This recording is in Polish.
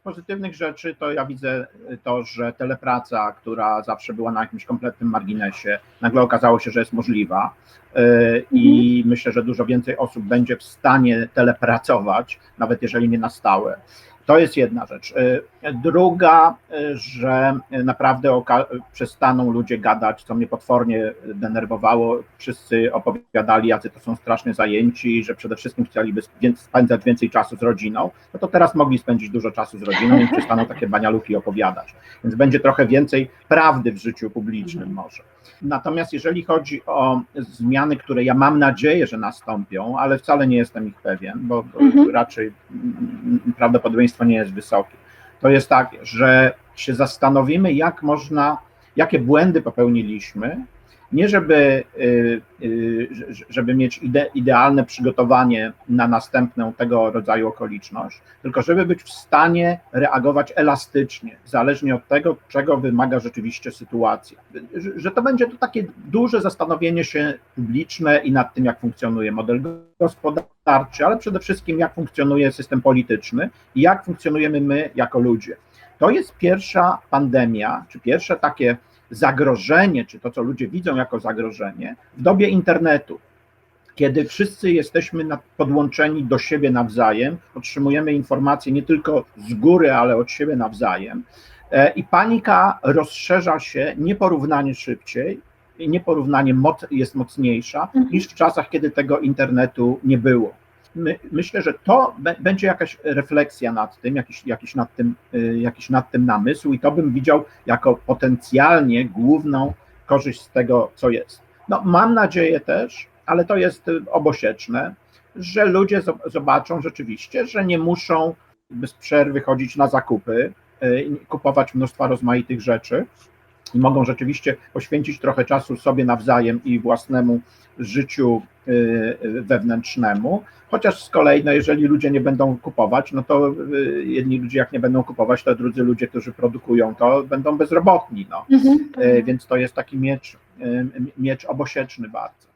z pozytywnych rzeczy to ja widzę to, że telepraca, która zawsze była na jakimś kompletnym marginesie, nagle okazało się, że jest możliwa. Y, I myślę, że dużo więcej osób będzie w stanie telepracować, nawet jeżeli nie na stałe. To jest jedna rzecz. Y, Druga, y, że naprawdę przestaną ludzie gadać, co mnie potwornie denerwowało. Wszyscy opowiadali, jacy to są strasznie zajęci, że przede wszystkim chcieliby sp- spędzać więcej czasu z rodziną. No to teraz mogli spędzić dużo czasu z rodziną i przestaną takie banialuki opowiadać. Więc będzie trochę więcej prawdy w życiu publicznym może. Natomiast jeżeli chodzi o zmiany, które ja mam nadzieję, że nastąpią, ale wcale nie jestem ich pewien, bo bo Mhm. raczej mm, prawdopodobieństwo nie jest wysokie, to jest tak, że się zastanowimy, jak można, jakie błędy popełniliśmy, nie żeby, y, y, ż- żeby mieć ide, idealne przygotowanie na następną tego rodzaju okoliczność, tylko żeby być w stanie reagować elastycznie, zależnie od tego, czego wymaga rzeczywiście sytuacja. Że to będzie to takie duże zastanowienie się publiczne i nad tym, jak funkcjonuje model gospodarczy, ale przede wszystkim, jak funkcjonuje system polityczny i jak funkcjonujemy my jako ludzie. To jest pierwsza pandemia, czy pierwsze takie zagrożenie, czy to, co ludzie widzą jako zagrożenie w dobie internetu, kiedy wszyscy jesteśmy podłączeni do siebie nawzajem, otrzymujemy informacje nie tylko z góry, ale od siebie nawzajem. E, I panika rozszerza się nieporównanie szybciej, i nieporównanie moc, jest mocniejsza Mhm. niż w czasach, kiedy tego internetu nie było. My, myślę, że to be- będzie jakaś refleksja nad tym, jakiś, jakiś, nad tym, y, jakiś nad tym namysł, i to bym widział jako potencjalnie główną korzyść z tego, co jest. No, mam nadzieję też, ale to jest y, obosieczne, że ludzie zob- zobaczą rzeczywiście, że nie muszą bez przerwy chodzić na zakupy, y, kupować mnóstwa rozmaitych rzeczy i mogą rzeczywiście poświęcić trochę czasu sobie nawzajem i własnemu życiu wewnętrznemu. Chociaż z kolei, no jeżeli ludzie nie będą kupować, no to y, jedni ludzie jak nie będą kupować, to drudzy ludzie, którzy produkują to, będą bezrobotni. No. Mhm. Y, Więc to jest taki miecz, y, miecz obosieczny bardzo.